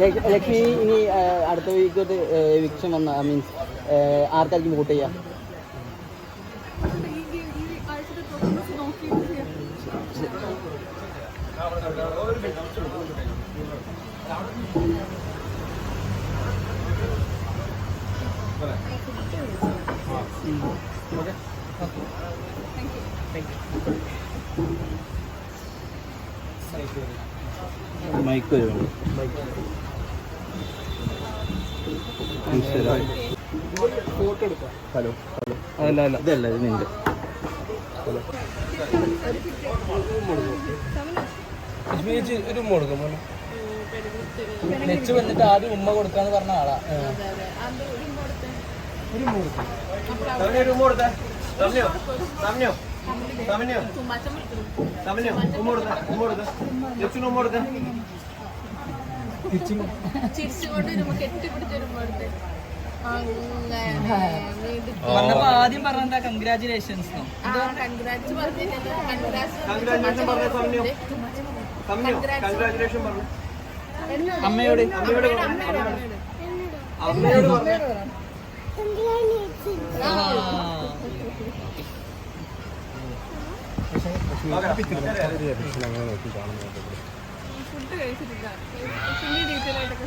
ലക്ഷ- ലക്ഷ്മി ഇനി അടുത്ത വീക്ക് വിക്ഷം വന്ന മീൻസ് ആർക്കായിരിക്കും വോട്ട് ചെയ്യാം? Mic hello hello. അല്ല അല്ല. ഇതല്ല ഇത് നിന്റെ. ഒരു. നെച്ച് വന്നിട്ട് ആദ്യം ഉമ്മ കൊടുക്കാന്ന് പറഞ്ഞ ആളാ. ചിരിച്ചുകൊണ്ട് വരുമ്പോ കെട്ടിപ്പിടിച്ച് വരുമ്പോ അടുത്ത് അങ്ങനെ പറഞ്ഞപ്പോ ആദ്യം പറഞ്ഞ കൺഗ്രാചുലേഷൻസ് ആ കൺഗ്രാറ്റ്സ് പറഞ്ഞില്ലല്ലോ കൺഗ്രാറ്റ്സ് കൺഗ്രാറ്റ്സ് അമ്മയോട്. അമ്മയോട് അമ്മയോട്. പറഞ്ഞ. ഫുഡ് കഴിച്ചിട്ടില്ല പിന്നെ ഡീറ്റെയിൽ ആയിട്ടൊക്കെ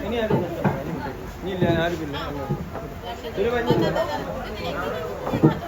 ഇനി ആരും ഇല്ല. ആരും ഇല്ല. 들어가 있는 거